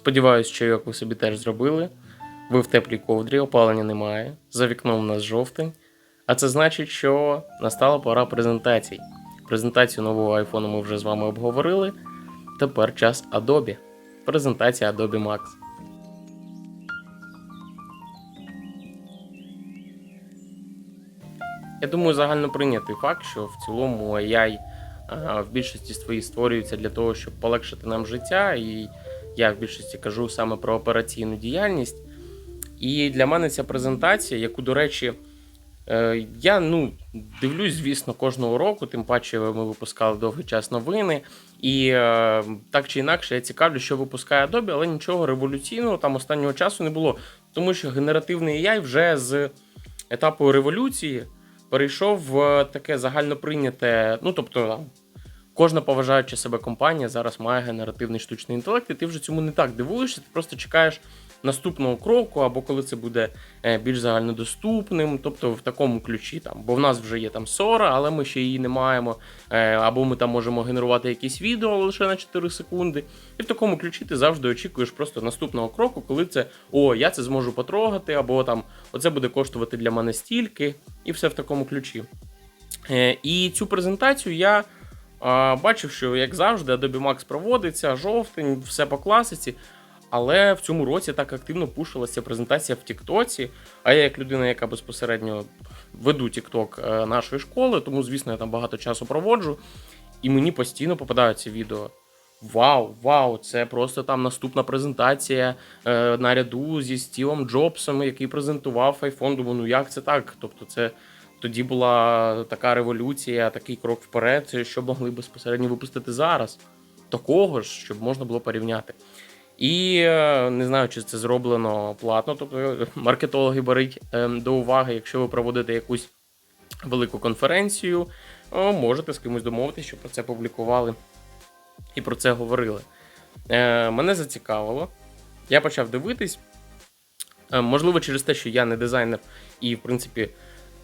Сподіваюсь, чайок ви собі теж зробили. Ви в теплій ковдрі, опалення немає. За вікном у нас жовтень. А це значить, що настала пора презентацій. Презентацію нового айфону ми вже з вами обговорили. Тепер час Adobe. Презентація Adobe Max. Я думаю, загально прийнятий факт, що в цілому AI в більшості своїй створюється для того, щоб полегшити нам життя. І я в більшості кажу саме про операційну діяльність. І для мене ця презентація, яку, до речі, е, я ну, дивлюсь, звісно, кожного року, тим паче ми випускали довгий час новини. І е, так чи інакше я цікавлю, що випускає Adobe, але нічого революційного там останнього часу не було. Тому що генеративний AI вже з етапу революції перейшов в таке загальноприйняте, ну тобто кожна поважаюча себе компанія зараз має генеративний штучний інтелект, і ти вже цьому не так дивуєшся, ти просто чекаєш наступного кроку, або коли це буде е, більш загальнодоступним, тобто в такому ключі там, бо в нас вже є там Сора, але ми ще її не маємо. е, Або ми там можемо генерувати якісь відео лише на 4 секунди. І в такому ключі ти завжди очікуєш просто наступного кроку, коли це о, я це зможу потрогати, або там оце буде коштувати для мене стільки, і все в такому ключі. Е, І цю презентацію я бачив, що як завжди, Adobe Max проводиться, жовтень, все по класиці. Але в цьому році так активно пушилася презентація в Тіктоці. А я, як людина, яка безпосередньо веду Тікток е, нашої школи, тому, звісно, я там багато часу проводжу. І мені постійно попадаються відео. Вау, вау, це просто там наступна презентація е, наряду зі Стівом Джобсом, який презентував iPhone. Думаю, ну як це так? Тобто, це тоді була така революція, такий крок вперед, що могли безпосередньо випустити зараз. Такого ж, щоб можна було порівняти. І е, не знаю, чи це зроблено платно. Тобто е, маркетологи беруть е, до уваги, якщо ви проводите якусь велику конференцію, можете з кимось домовитися, щоб про це публікували і про це говорили. Е, Мене зацікавило. Я почав дивитись. Можливо, через те, що я не дизайнер і, в принципі,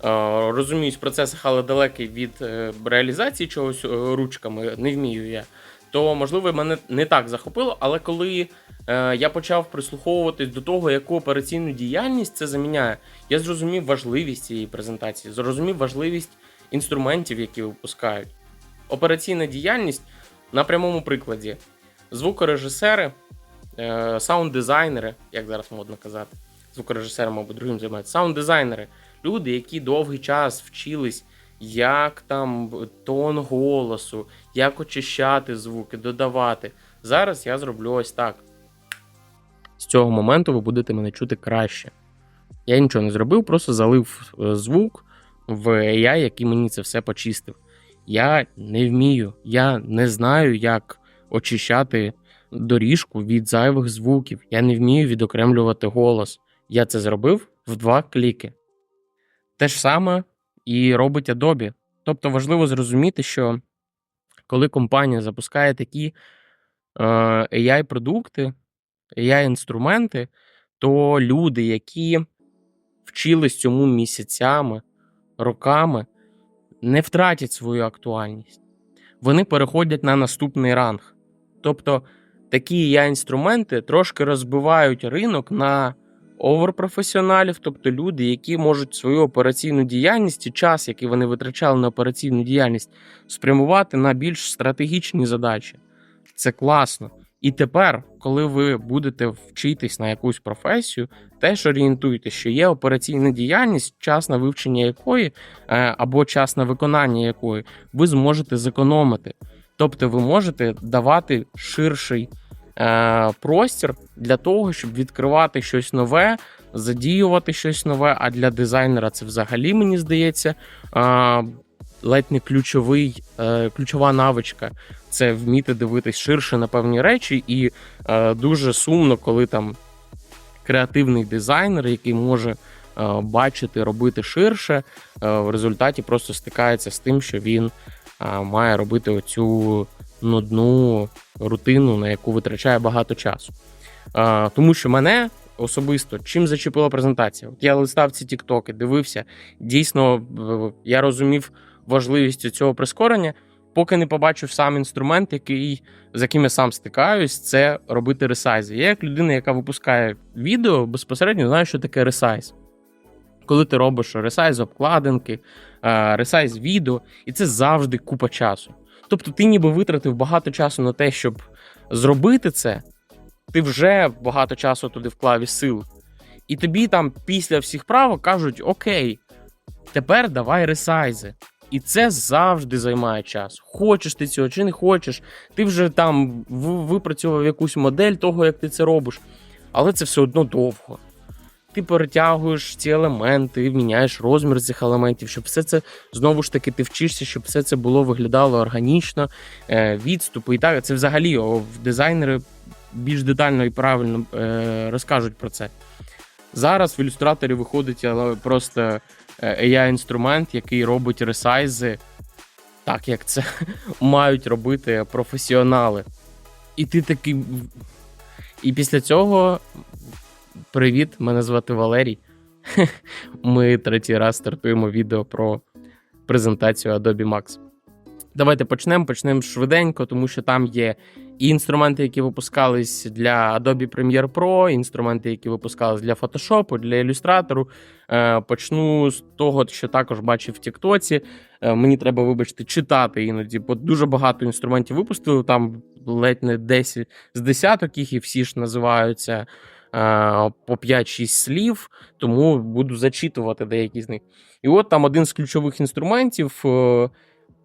розуміюсь в процесах, але далекий від е, реалізації чогось е, ручками, не вмію я. То, можливо, мене не так захопило, але коли е, я почав прислуховуватись до того, яку операційну діяльність це заміняє, я зрозумів важливість цієї презентації, зрозумів важливість інструментів, які випускають. Операційна діяльність на прямому прикладі. Звукорежисери, е, саунд-дизайнери, як зараз модно казати, звукорежисери, мабуть, другим займаються, саунд-дизайнери, люди, які довгий час вчились, як там тон голосу, як очищати звуки, додавати. Зараз я зроблю ось так. З цього моменту ви будете мене чути краще. Я нічого не зробив, просто залив е, звук в AI, який мені це все почистив. Я не вмію, я не знаю, як очищати доріжку від зайвих звуків. Я не вмію відокремлювати голос. Я це зробив в два кліки. Те ж саме і робить Adobe. Тобто важливо зрозуміти, що коли компанія запускає такі е, AI-продукти, AI-інструменти, то люди, які вчились цьому місяцями, роками, не втратять свою актуальність. Вони переходять на наступний ранг. Тобто такі я інструменти трошки розбивають ринок на оверпрофесіоналів, тобто люди, які можуть свою операційну діяльність і час, який вони витрачали на операційну діяльність, спрямувати на більш стратегічні задачі. Це класно. І тепер, коли ви будете вчитись на якусь професію, теж орієнтуйтесь, що є операційна діяльність, час на вивчення якої е, або час на виконання якої ви зможете зекономити. Тобто ви можете давати ширший е, простір для того, щоб відкривати щось нове, задіювати щось нове. А для дизайнера це взагалі мені здається е, ледь не ключовий, е, ключова навичка. Це вміти дивитись ширше на певні речі, і е, дуже сумно, коли там креативний дизайнер, який може е, бачити, робити ширше, в результаті просто стикається з тим, що він має робити оцю нудну рутину, на яку витрачає багато часу. Е, тому що мене особисто чим зачепила презентація? От я листав ці тіктоки, дивився. Дійсно, я розумів важливість цього прискорення. поки не побачив сам інструмент, який, з яким я сам стикаюсь, це робити ресайзи. Я як людина, яка випускає відео, безпосередньо знаю, що таке ресайз. Коли ти робиш ресайз обкладинки, ресайз відео, і це завжди купа часу. Тобто ти ніби витратив багато часу на те, щоб зробити це, ти вже багато часу туди вклав сил. І тобі там після всіх правок кажуть: Окей, тепер давай ресайзи. І це завжди займає час. Хочеш ти цього чи не хочеш. Ти вже там випрацював якусь модель того, як ти це робиш, але це все одно довго. Ти перетягуєш ці елементи, міняєш розмір цих елементів, щоб все це знову ж таки ти вчишся, щоб все це було виглядало органічно, е, відступи і так. Це взагалі дизайнери більш детально і правильно е, розкажуть про це. Зараз в ілюстраторі виходить просто е, AI-інструмент, який робить ресайзи так, як це мають робити професіонали. І ти такий. І після цього. Привіт, мене звати Валерій. Ми третій раз стартуємо відео про презентацію Adobe Max. Давайте почнемо. Почнемо швиденько, тому що там є і інструменти, які випускались для Adobe Premiere Pro, і інструменти, які випускались для Photoshop, для ілюстратору. Е, Почну з того, що також бачив в Тіктоці. Е, Мені треба, вибачте, читати іноді, бо дуже багато інструментів випустили. Там ледь не 10 з десяток їх, і всі ж називаються по 5-6 слів, тому буду зачитувати деякі з них. І от там один з ключових інструментів е,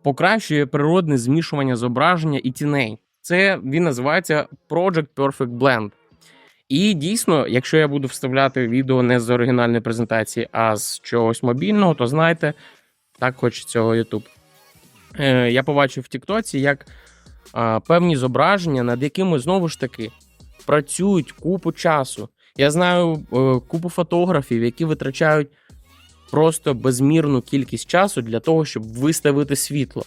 покращує природне змішування зображення і тіней. Це він називається Project Perfect Blend. І дійсно, якщо я буду вставляти відео не з оригінальної презентації, а з чогось мобільного, то знайте, так хоче цього YouTube. Е, я побачив в Тіктоці, як певні зображення, над якими знову ж таки працюють купу часу. Я знаю е, купу фотографів, які витрачають просто безмірну кількість часу для того, щоб виставити світло.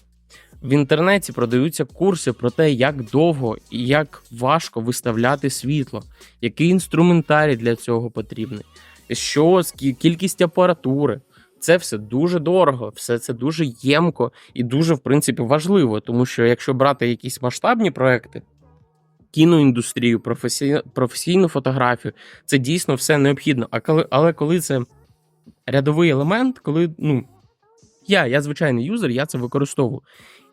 В інтернеті продаються курси про те, як довго і як важко виставляти світло, який інструментарій для цього потрібний, що кількість апаратури. Це все дуже дорого, все це дуже ємко і дуже, в принципі, важливо, тому що якщо брати якісь масштабні проекти, кіноіндустрію, професій... професійну фотографію, це дійсно все необхідно. А коли, але коли це рядовий елемент, коли ну, я, я звичайний юзер, я це використовую.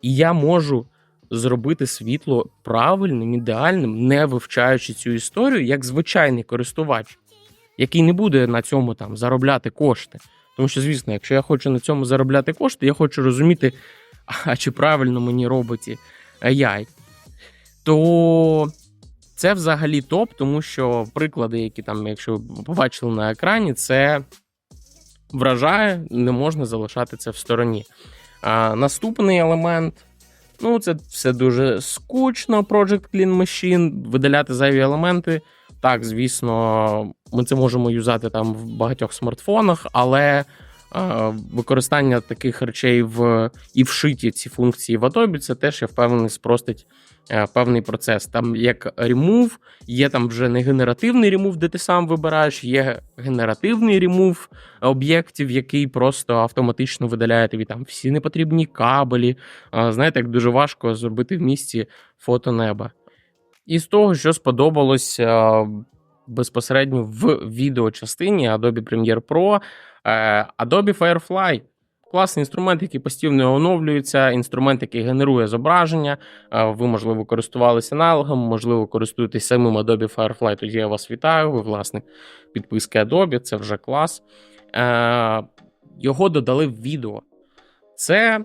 І я можу зробити світло правильним, ідеальним, не вивчаючи цю історію, як звичайний користувач, який не буде на цьому там заробляти кошти. Тому що, звісно, якщо я хочу на цьому заробляти кошти, я хочу розуміти, а чи правильно мені робить AI, то це взагалі топ, тому що приклади, які там, якщо ви побачили на екрані, це вражає, не можна залишати це в стороні. А, наступний елемент. Ну, це все дуже скучно. Project Clean Machine, видаляти зайві елементи. Так, звісно, ми це можемо юзати там в багатьох смартфонах, але використання таких речей в і вшиті ці функції в Adobe, це теж я впевнений спростить е, певний процес. Там як remove, є там вже не генеративний remove, де ти сам вибираєш, є генеративний remove об'єктів, який просто автоматично видаляє тобі там всі непотрібні кабелі. Знаєте, як дуже важко зробити в місті фото неба. І з того, що сподобалось а, безпосередньо в відеочастині Adobe Premiere Pro, е, Adobe Firefly. Класний інструмент, який постійно оновлюється, інструмент, який генерує зображення. Е, Ви, можливо, користувалися аналогом, можливо, користуєтесь самим Adobe Firefly. Тоді я вас вітаю. Ви власник підписки Adobe, це вже клас. Е, Його додали в відео. Це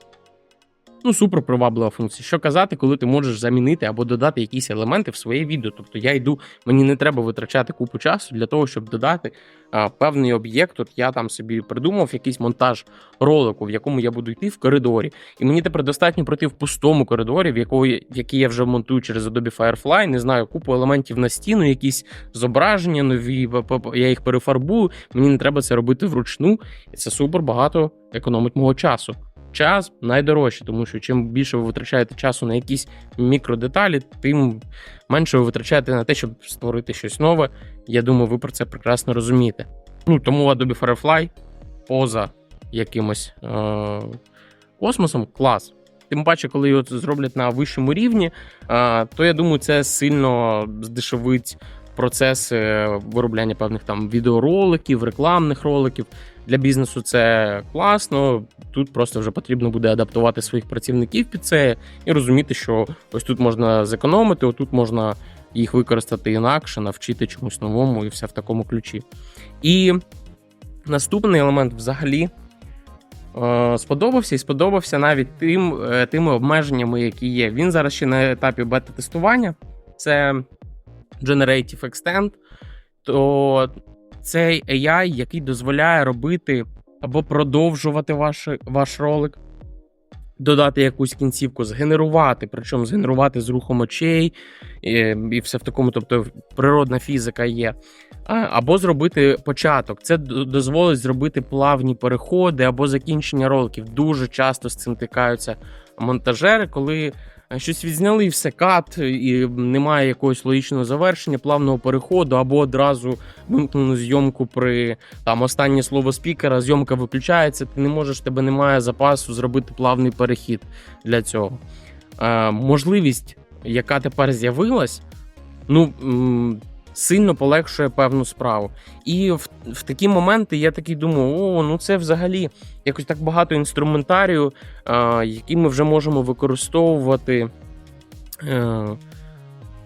ну, супер приваблива функція. Що казати, коли ти можеш замінити або додати якісь елементи в своє відео. Тобто я йду, мені не треба витрачати купу часу для того, щоб додати а, певний об'єкт. От я там собі придумав якийсь монтаж ролику, в якому я буду йти в коридорі. І мені тепер достатньо пройти в пустому коридорі, в якої, в який я вже монтую через Adobe Firefly, не знаю, купу елементів на стіну, якісь зображення нові, я їх перефарбую. Мені не треба це робити вручну, і це супер багато економить мого часу. Час найдорожче, тому що чим більше ви витрачаєте часу на якісь мікродеталі, тим менше ви витрачаєте на те, щоб створити щось нове. Я думаю, ви про це прекрасно розумієте. Ну тому Adobe Firefly поза якимось е- космосом клас. Тим паче, коли його зроблять на вищому рівні, а, то я думаю, це сильно здешевить процес е, виробляння певних там відеороликів, рекламних роликів. Для бізнесу це класно. Тут просто вже потрібно буде адаптувати своїх працівників під це і розуміти, що ось тут можна зекономити, отут можна їх використати інакше, навчити чомусь новому і все в такому ключі. І наступний елемент взагалі е, сподобався і сподобався навіть тим, е, тими обмеженнями, які є. Він зараз ще на етапі бета-тестування. Це Generative Extend, то цей AI, який дозволяє робити або продовжувати ваш, ваш ролик, додати якусь кінцівку, згенерувати, причому згенерувати з рухом очей і, все в такому, тобто природна фізика є. Або зробити початок. Це дозволить зробити плавні переходи або закінчення роликів. Дуже часто з цим тикаються монтажери, коли щось відзняли, і все кат, і немає якогось логічного завершення, плавного переходу, або одразу вимкнули зйомку при там останнє слово спікера, зйомка виключається, ти не можеш, тебе немає запасу зробити плавний перехід для цього. Е, можливість, яка тепер з'явилась, ну. Сильно полегшує певну справу. І в, в такі моменти я такий думаю: о, ну це взагалі якось так багато інструментарію, е, який ми вже можемо використовувати. Е,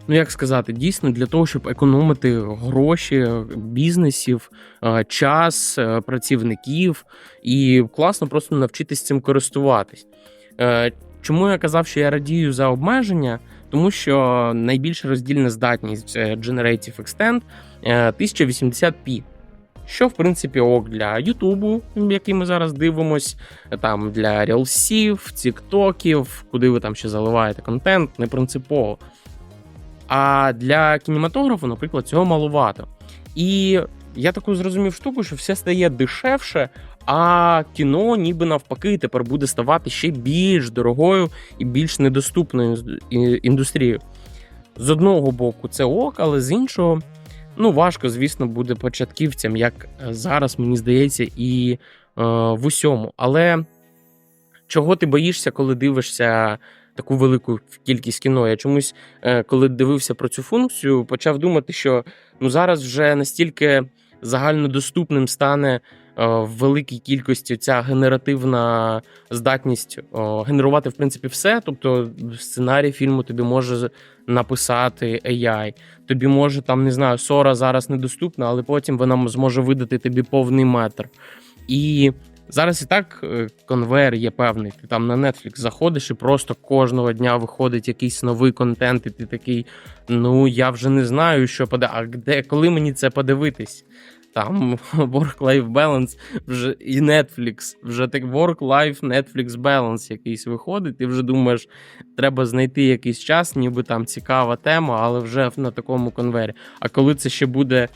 ну, як сказати, дійсно для того, щоб економити гроші бізнесів, е, час е, працівників, і класно просто навчитись цим користуватись. Е, Чому я казав, що я радію за обмеження? Тому що найбільша роздільна здатність е, Generative Extend е, 1080p. Що, в принципі, ок для Ютубу, який ми зараз дивимось, там для рілсів, тіктоків, куди ви там ще заливаєте контент, не принципово. А для кінематографу, наприклад, цього малувато. І я таку зрозумів штуку, що все стає дешевше, а кіно, ніби навпаки, тепер буде ставати ще більш дорогою і більш недоступною індустрією. З одного боку, це ок, але з іншого, ну важко, звісно, буде початківцям, як е, зараз, мені здається, і е, в усьому. Але чого ти боїшся, коли дивишся таку велику кількість кіно? Я чомусь, е, коли дивився про цю функцію, почав думати, що ну зараз вже настільки загальнодоступним стане е, в великій кількості ця генеративна здатність о, генерувати в принципі все. Тобто сценарій фільму тобі може написати AI, тобі може там не знаю, Сора зараз недоступна, але потім вона зможе видати тобі повний метр. І зараз і так е, конвейер є певний. Ти там на Netflix заходиш і просто кожного дня виходить якийсь новий контент, і ти такий. Ну я вже не знаю, що поде. А де коли мені це подивитись? Там work-life balance вже і Netflix, вже так work-life Netflix balance якийсь виходить. Ти вже думаєш, треба знайти якийсь час, ніби там цікава тема, але вже на такому конвері. А коли це ще буде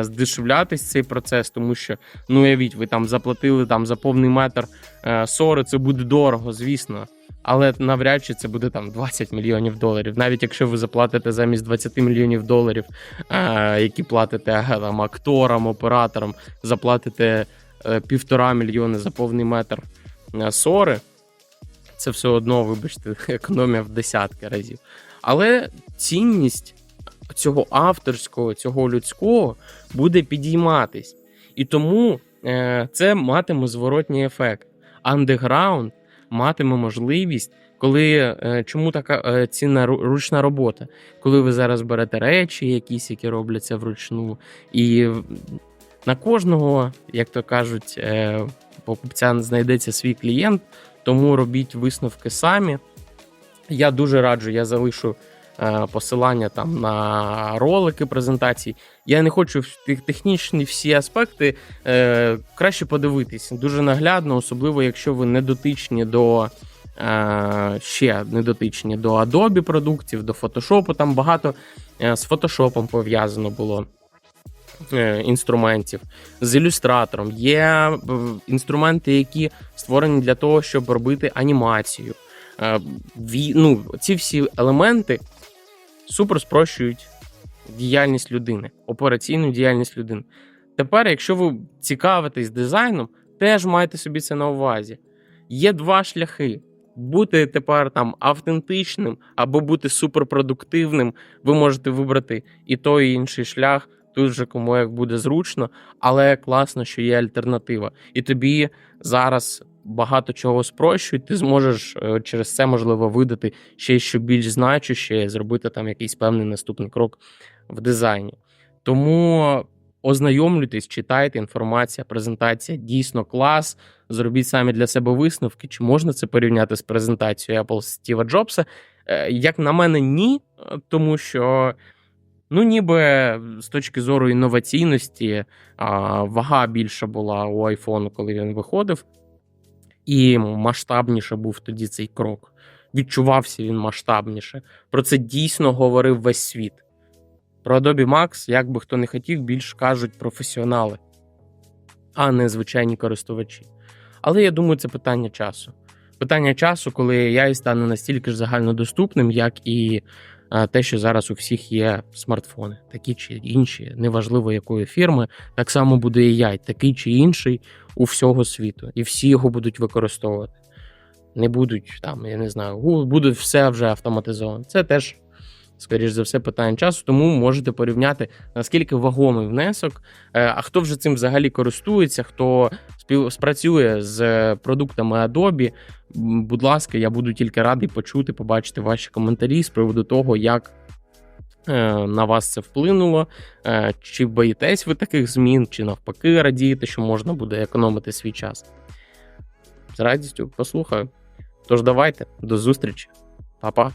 здешевлятись цей процес, тому що ну уявіть, ви там заплатили там за повний метр е, сори, це буде дорого, звісно. Але навряд чи це буде там 20 мільйонів доларів. Навіть якщо ви заплатите замість 20 мільйонів доларів, е, які платите е, там, акторам, операторам, заплатите е, півтора мільйони за повний метр е, сори, це все одно, вибачте, економія в десятки разів. Але цінність цього авторського, цього людського буде підійматись. І тому е, це матиме зворотній ефект. Андеграунд матиме можливість, коли е, чому така е, цінна ручна робота, коли ви зараз берете речі, якісь, які робляться вручну, і на кожного, як то кажуть, е, покупця знайдеться свій клієнт, тому робіть висновки самі. Я дуже раджу, я залишу посилання там на ролики презентацій. Я не хочу технічні всі аспекти е, краще подивитись. Дуже наглядно, особливо якщо ви не дотичні до е, ще не дотичні до Adobe продуктів, до Photoshop. Там багато е, з Photoshop пов'язано було. е, Інструментів з ілюстратором є е, інструменти, які створені для того, щоб робити анімацію. Е, ну, ці всі елементи супер спрощують діяльність людини, операційну діяльність людини. Тепер, якщо ви цікавитесь дизайном, теж майте собі це на увазі. Є два шляхи: бути тепер там автентичним або бути суперпродуктивним, ви можете вибрати і той, і інший шлях. Тут же кому як буде зручно, але класно, що є альтернатива. І тобі зараз багато чого спрощують. Ти зможеш е, через це можливо видати ще що більш значуще, зробити там якийсь певний наступний крок в дизайні. Тому ознайомлюйтесь, читайте інформація, презентація дійсно клас. Зробіть самі для себе висновки, чи можна це порівняти з презентацією Apple Стіва Джобса. Е, Як на мене, ні, тому що. Ну, ніби з точки зору інноваційності, вага більша була у айфону, коли він виходив, і масштабніше був тоді цей крок. Відчувався він масштабніше. Про це дійсно говорив весь світ. Про Adobe Max, як би хто не хотів, більш кажуть професіонали, а не звичайні користувачі. Але я думаю, це питання часу. Питання часу, коли AI стане настільки ж загальнодоступним, як і те, що зараз у всіх є смартфони, такі чи інші, неважливо якої фірми, так само буде і AI, такий чи інший у всього світу, і всі його будуть використовувати. Не будуть там, я не знаю, буде все вже автоматизовано. Це теж, скоріш за все, питання часу, тому можете порівняти, наскільки вагомий внесок, е, а хто вже цим взагалі користується, хто спів- спрацює з продуктами Adobe. Будь ласка, я буду тільки радий почути, побачити ваші коментарі з приводу того, як е, на вас це вплинуло, е, чи боїтесь ви таких змін, чи навпаки радієте, що можна буде економити свій час. З радістю послухаю. Тож давайте, до зустрічі, Па-па.